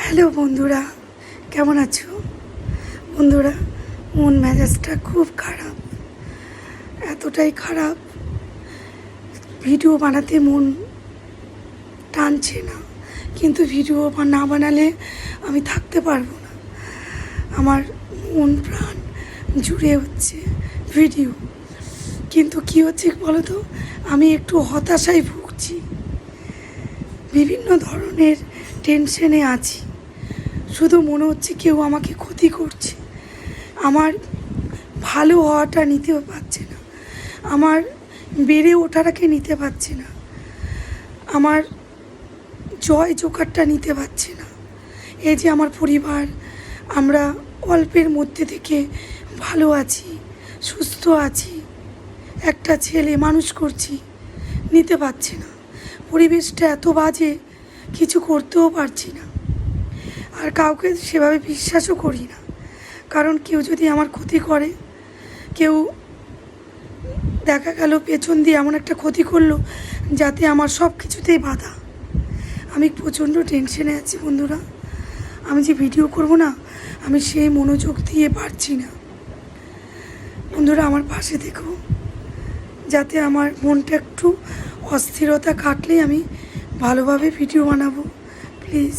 Hello বন্ধুরা, কেমন আছো? বন্ধুরা, মন মেজাজটা খুব খারাপ, এতটাই খারাপ। ভিডিও বানাতে মন টানছে না, কিন্তু ভিডিও না বানালে আমি থাকতে পারব না। আমার মন প্রাণ জুড়ে হচ্ছে ভিডিও। কিন্তু কি হচ্ছে বলো তো আমি একটু হতাশায় ভুগছি। বিভিন্ন ধরনের টেনশনে আছি। শুধু মনে হচ্ছে কেউ আমাকে ক্ষতি করছে। আমার ভালো হওয়াটা নিতে পারছে না। আমার বেড়ে ওঠাটাকে নিতে পারছে না। আমার জয় জোকারটা নিতে পারছে না। এই যে আমার পরিবার, আমরা অল্পের মধ্যে থেকে ভালো আছি, সুস্থ আছি, একটা ছেলে মানুষ করছি, নিতে পারছে না। পরিবেশটা এত বাজে, কিছু করতেও পারছি না। আর কাউকে সেভাবে বিশ্বাসও করি না। কারণ কেউ যদি আমার ক্ষতি করে, কেউ দেখা গেল পেছন দিয়ে এমন একটা ক্ষতি করল যাতে আমার সব কিছুতেই বাধা। আমি প্রচণ্ড টেনশনে আছি বন্ধুরা। আমি যে ভিডিও করব না, আমি সেই মনোযোগ দিয়ে পারছি না। বন্ধুরা, আমার পাশে দেখো। যাতে আমার মনটা একটু অস্থিরতা কাটলেই আমি ভালোভাবে ভিডিও বানাবো। প্লিজ